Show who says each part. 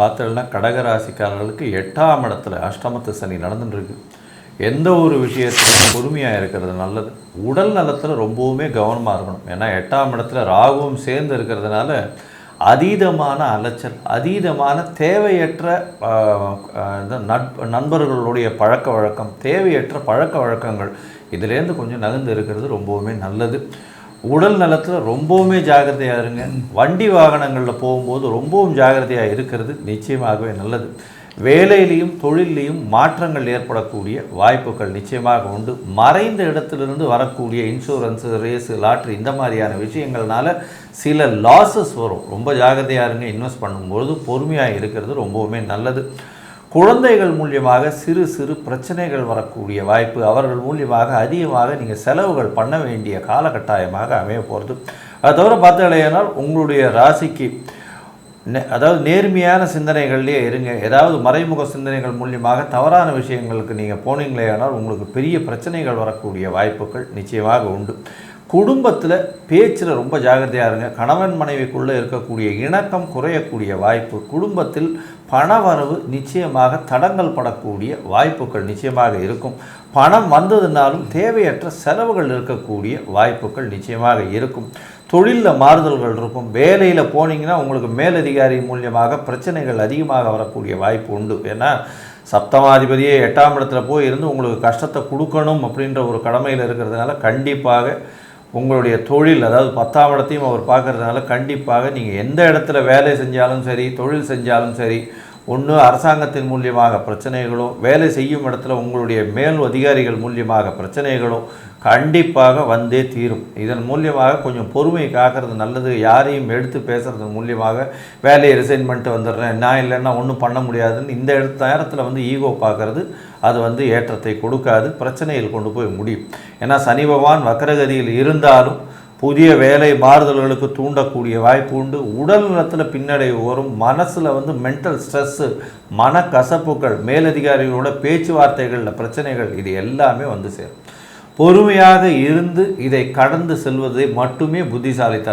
Speaker 1: பார்த்தோம்னா கடகராசிக்காரர்களுக்கு எட்டாம் இடத்துல அஷ்டமத்து சனி நடந்துட்டுருக்கு. எந்த ஒரு விஷயத்திலும் பொறுமையாக இருக்கிறது நல்லது. உடல் நலத்தில் ரொம்பவுமே கவனமாக இருக்கணும். ஏன்னா எட்டாம் இடத்துல ராகுவும் சேர்ந்து இருக்கிறதுனால அதீதமான அலைச்சல் அதீதமான தேவையற்ற இந்த நண்பர்களுடைய பழக்க வழக்கம் தேவையற்ற பழக்க வழக்கங்கள் இதுலேருந்து கொஞ்சம் நகர்ந்து இருக்கிறது ரொம்பவுமே நல்லது. உடல் நலத்தில் ரொம்பவுமே ஜாகிரதையாக இருங்க. வண்டி வாகனங்களில் போகும்போது ரொம்பவும் ஜாகிரதையாக இருக்கிறது நிச்சயமாகவே நல்லது. வேலையிலையும் தொழிலையும் மாற்றங்கள் ஏற்படக்கூடிய வாய்ப்புகள் நிச்சயமாக உண்டு. மறைந்த இடத்திலிருந்து வரக்கூடிய இன்சூரன்ஸு ரேஸு லாட்ரி இந்த மாதிரியான விஷயங்கள்னால சில லாஸஸ் வரும். ரொம்ப ஜாகிரதையாக இருங்க. இன்வெஸ்ட் பண்ணும்பொழுது பொறுமையாக இருக்கிறது ரொம்பவுமே நல்லது. குழந்தைகள் மூலியமாக சிறு சிறு பிரச்சனைகள் வரக்கூடிய வாய்ப்பு அவர்கள் மூலியமாக அதிகமாக நீங்கள் செலவுகள் பண்ண வேண்டிய காலகட்டாயமாக அமைய போகிறது அது தவிர பார்த்தீங்கன்னா உங்களுடைய ராசிக்கு அதாவது நேர்மையான சிந்தனைகள்லேயே இருங்க. ஏதாவது மறைமுக சிந்தனைகள் மூலியமாக தவறான விஷயங்களுக்கு நீங்கள் போனீங்களேயானால் உங்களுக்கு பெரிய பிரச்சனைகள் வரக்கூடிய வாய்ப்புகள் நிச்சயமாக உண்டு. குடும்பத்தில் பேச்சில் ரொம்ப ஜாகிரதையாக இருங்க. கணவன் மனைவிக்குள்ளே இருக்கக்கூடிய இணக்கம் குறையக்கூடிய வாய்ப்பு குடும்பத்தில் பணவரவு நிச்சயமாக தடங்கள் படக்கூடிய வாய்ப்புகள் நிச்சயமாக இருக்கும். பணம் வந்ததுனாலும் தேவையற்ற செலவுகள் இருக்கக்கூடிய வாய்ப்புகள் நிச்சயமாக இருக்கும். தொழிலில் மாறுதல்கள் இருக்கும். வேலையில் போனீங்கன்னா உங்களுக்கு மேலதிகாரி மூலியமாக பிரச்சனைகள் அதிகமாக வரக்கூடிய வாய்ப்பு உண்டு. ஏன்னா சப்தமாதிபதியே எட்டாம் இடத்துல போய் இருந்து உங்களுக்கு கஷ்டத்தை கொடுக்கணும் அப்படின்ற ஒரு கடமையில் இருக்கிறதுனால கண்டிப்பாக உங்களுடைய தொழில் அதாவது பத்தாம் இடத்தையும் அவர் பார்க்குறதுனால கண்டிப்பாக நீங்கள் எந்த இடத்துல வேலை செஞ்சாலும் சரி தொழில் செஞ்சாலும் சரி ஒன்று அரசாங்கத்தின் மூலியமாக பிரச்சனைகளோ வேலை செய்யும் இடத்துல உங்களுடைய மேல் அதிகாரிகள் மூலியமாக பிரச்சனைகளோ கண்டிப்பாக வந்தே தீரும். இதன் மூலியமாக கொஞ்சம் பொறுமை காக்கிறது நல்லது. யாரையும் எடுத்து பேசுறது மூலியமாக வேலையை ரிசைன் பண்ணிட்டு வந்துடுறேன். நான் இல்லைன்னா ஒன்றும் பண்ண முடியாதுன்னு இந்த இடத்து நேரத்தில் வந்து ஈகோ பார்க்கறது அது வந்து ஏற்றத்தை கொடுக்காது. பிரச்சனையில் கொண்டு போய் முடியும். ஏன்னா சனி பகவான் வக்கரகதியில் இருந்தாலும் புதிய வேலை மாறுதல்களுக்கு தூண்டக்கூடிய வாய்ப்பு உண்டு. உடல் நலத்தில் பின்னடைவு வரும். மனசில் வந்து மென்டல் ஸ்ட்ரெஸ்ஸு மனக்கசப்புகள் மேலதிகாரிகளோட பேச்சுவார்த்தைகளில் பிரச்சனைகள் இது எல்லாமே வந்து சேரும். பொறுமையாக இருந்து இதை கடந்து செல்வதை மட்டுமே புத்திசாலித்தனம்.